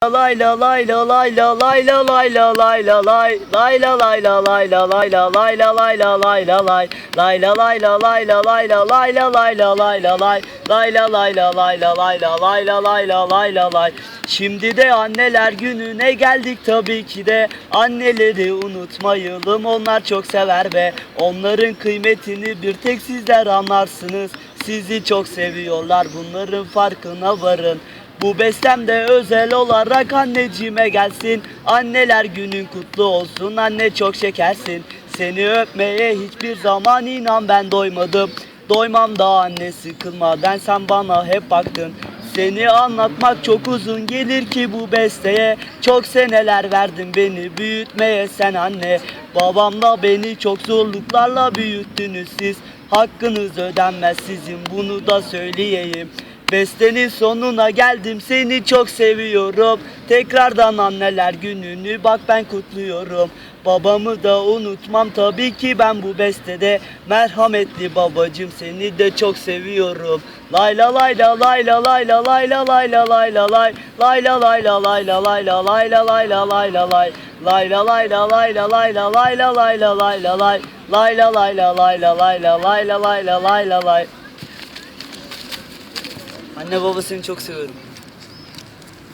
Lay la lay la lay la lay la lay la lay la lay lay la lay la lay la lay la lay la lay la lay la lay lay la lay la lay la lay la lay la lay la lay la lay lay la lay la lay la lay la lay la lay la lay la lay Şimdi de anneler gününe geldik tabii ki de. Anneleri unutmayalım onlar çok sever ve Onların kıymetini bir tek sizler anlarsınız. Sizi çok seviyorlar bunların farkına varın bu bestem de özel olarak anneciğime gelsin. Anneler günün kutlu olsun anne çok şekersin. Seni öpmeye hiçbir zaman inan ben doymadım. Doymam da anne sıkılmadan sen bana hep baktın. Seni anlatmak çok uzun gelir ki bu besteye. Çok seneler verdin beni büyütmeye sen anne. Babamla beni çok zorluklarla büyüttünüz siz. Hakkınız ödenmez sizin bunu da söyleyeyim Bestenin sonuna geldim seni çok seviyorum Tekrardan anneler gününü bak ben kutluyorum Babamı da unutmam tabii ki ben bu bestede Merhametli babacım seni de çok seviyorum Layla layla layla layla layla layla layla lay Layla layla layla layla layla layla layla lay Layla layla layla layla layla layla layla lay Layla layla layla layla layla layla layla lay Anne babasını çok seviyorum.